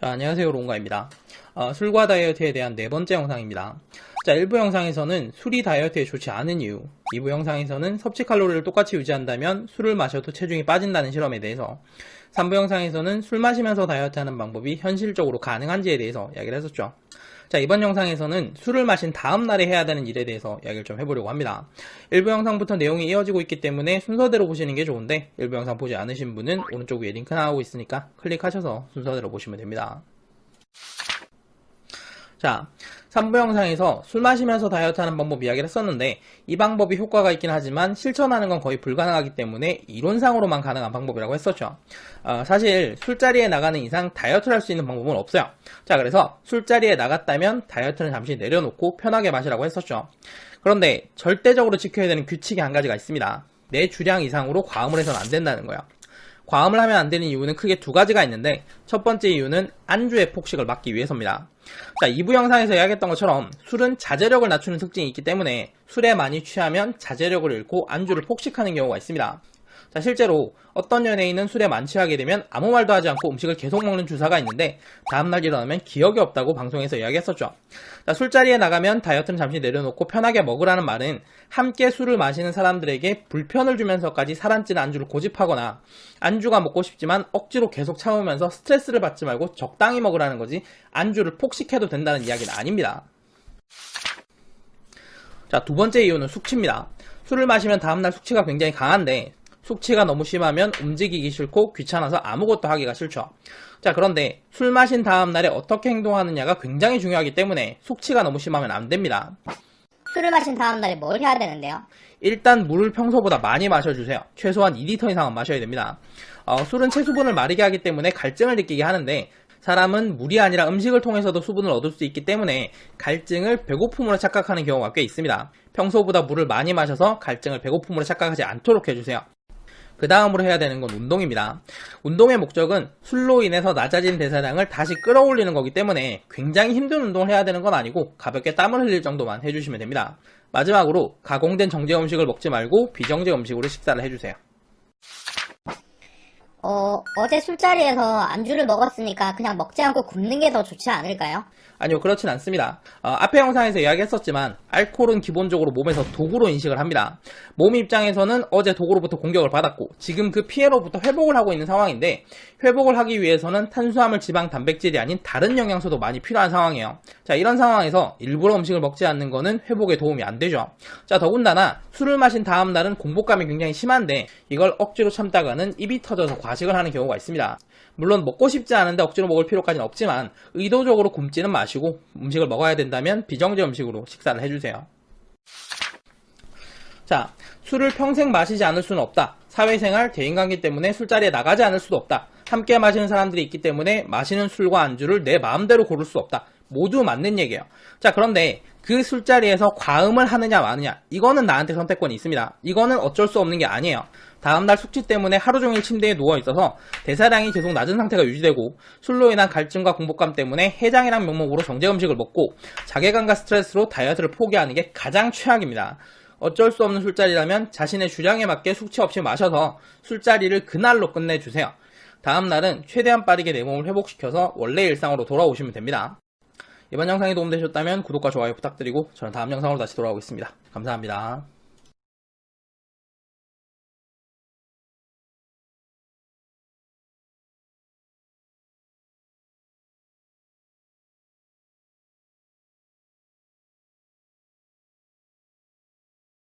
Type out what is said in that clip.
자, 안녕하세요. 롱가입니다. 어, 술과 다이어트에 대한 네 번째 영상입니다. 자, 1부 영상에서는 술이 다이어트에 좋지 않은 이유, 2부 영상에서는 섭취 칼로리를 똑같이 유지한다면 술을 마셔도 체중이 빠진다는 실험에 대해서, 3부 영상에서는 술 마시면서 다이어트하는 방법이 현실적으로 가능한지에 대해서 이야기를 했었죠. 자, 이번 영상에서는 술을 마신 다음 날에 해야 되는 일에 대해서 이야기를 좀 해보려고 합니다. 일부 영상부터 내용이 이어지고 있기 때문에 순서대로 보시는 게 좋은데, 일부 영상 보지 않으신 분은 오른쪽 위에 링크 나오고 있으니까 클릭하셔서 순서대로 보시면 됩니다. 자, 3부 영상에서 술 마시면서 다이어트 하는 방법 이야기를 했었는데, 이 방법이 효과가 있긴 하지만 실천하는 건 거의 불가능하기 때문에 이론상으로만 가능한 방법이라고 했었죠. 어, 사실 술자리에 나가는 이상 다이어트를 할 수 있는 방법은 없어요. 자, 그래서 술자리에 나갔다면 다이어트는 잠시 내려놓고 편하게 마시라고 했었죠. 그런데 절대적으로 지켜야 되는 규칙이 한 가지가 있습니다. 내 주량 이상으로 과음을 해서는 안 된다는 거야. 과음을 하면 안 되는 이유는 크게 두 가지가 있는데 첫 번째 이유는 안주의 폭식을 막기 위해서입니다. 자, 2부 영상에서 이야기했던 것처럼 술은 자제력을 낮추는 특징이 있기 때문에 술에 많이 취하면 자제력을 잃고 안주를 폭식하는 경우가 있습니다. 자, 실제로 어떤 연예인은 술에 만취하게 되면 아무 말도 하지 않고 음식을 계속 먹는 주사가 있는데 다음날 일어나면 기억이 없다고 방송에서 이야기했었죠. 자, 술자리에 나가면 다이어트는 잠시 내려놓고 편하게 먹으라는 말은 함께 술을 마시는 사람들에게 불편을 주면서까지 살안찌는 안주를 고집하거나 안주가 먹고 싶지만 억지로 계속 참으면서 스트레스를 받지 말고 적당히 먹으라는 거지 안주를 폭식해도 된다는 이야기는 아닙니다. 자, 두 번째 이유는 숙취입니다. 술을 마시면 다음날 숙취가 굉장히 강한데 숙취가 너무 심하면 움직이기 싫고 귀찮아서 아무것도 하기가 싫죠. 자, 그런데 술 마신 다음 날에 어떻게 행동하느냐가 굉장히 중요하기 때문에 숙취가 너무 심하면 안 됩니다. 술을 마신 다음 날에 뭘 해야 되는데요? 일단 물을 평소보다 많이 마셔주세요. 최소한 2리터 이상은 마셔야 됩니다. 어, 술은 체수분을 마르게 하기 때문에 갈증을 느끼게 하는데 사람은 물이 아니라 음식을 통해서도 수분을 얻을 수 있기 때문에 갈증을 배고픔으로 착각하는 경우가 꽤 있습니다. 평소보다 물을 많이 마셔서 갈증을 배고픔으로 착각하지 않도록 해주세요. 그 다음으로 해야 되는 건 운동입니다. 운동의 목적은 술로 인해서 낮아진 대사량을 다시 끌어올리는 거기 때문에 굉장히 힘든 운동을 해야 되는 건 아니고 가볍게 땀을 흘릴 정도만 해주시면 됩니다. 마지막으로 가공된 정제 음식을 먹지 말고 비정제 음식으로 식사를 해주세요. 어, 어제 술자리에서 안주를 먹었으니까 그냥 먹지 않고 굶는 게 더 좋지 않을까요? 아니요, 그렇진 않습니다. 어, 앞에 영상에서 이야기했었지만 알코올은 기본적으로 몸에서 도구로 인식을 합니다. 몸 입장에서는 어제 도구로부터 공격을 받았고 지금 그 피해로부터 회복을 하고 있는 상황인데 회복을 하기 위해서는 탄수화물, 지방, 단백질이 아닌 다른 영양소도 많이 필요한 상황이에요. 자, 이런 상황에서 일부러 음식을 먹지 않는 거는 회복에 도움이 안 되죠. 자, 더군다나 술을 마신 다음 날은 공복감이 굉장히 심한데 이걸 억지로 참다가는 입이 터져서 과식을 하는 경우가 있습니다. 물론 먹고 싶지 않은데 억지로 먹을 필요까지는 없지만 의도적으로 굶지는 마시고 음식을 먹어야 된다면 비정제 음식으로 식사를 해주세요. 자, 술을 평생 마시지 않을 수는 없다. 사회생활, 대인관계 때문에 술자리에 나가지 않을 수도 없다. 함께 마시는 사람들이 있기 때문에 마시는 술과 안주를 내 마음대로 고를 수 없다. 모두 맞는 얘기예요. 자, 그런데 그 술자리에서 과음을 하느냐 마느냐 이거는 나한테 선택권이 있습니다. 이거는 어쩔 수 없는 게 아니에요. 다음날 숙취 때문에 하루 종일 침대에 누워 있어서 대사량이 계속 낮은 상태가 유지되고 술로 인한 갈증과 공복감 때문에 해장이란 명목으로 정제 음식을 먹고 자괴감과 스트레스로 다이어트를 포기하는 게 가장 최악입니다. 어쩔 수 없는 술자리라면 자신의 주량에 맞게 숙취 없이 마셔서 술자리를 그날로 끝내주세요. 다음날은 최대한 빠르게 내 몸을 회복시켜서 원래 일상으로 돌아오시면 됩니다. 이번 영상이 도움되셨다면 구독과 좋아요 부탁드리고 저는 다음 영상으로 다시 돌아오겠습니다. 감사합니다.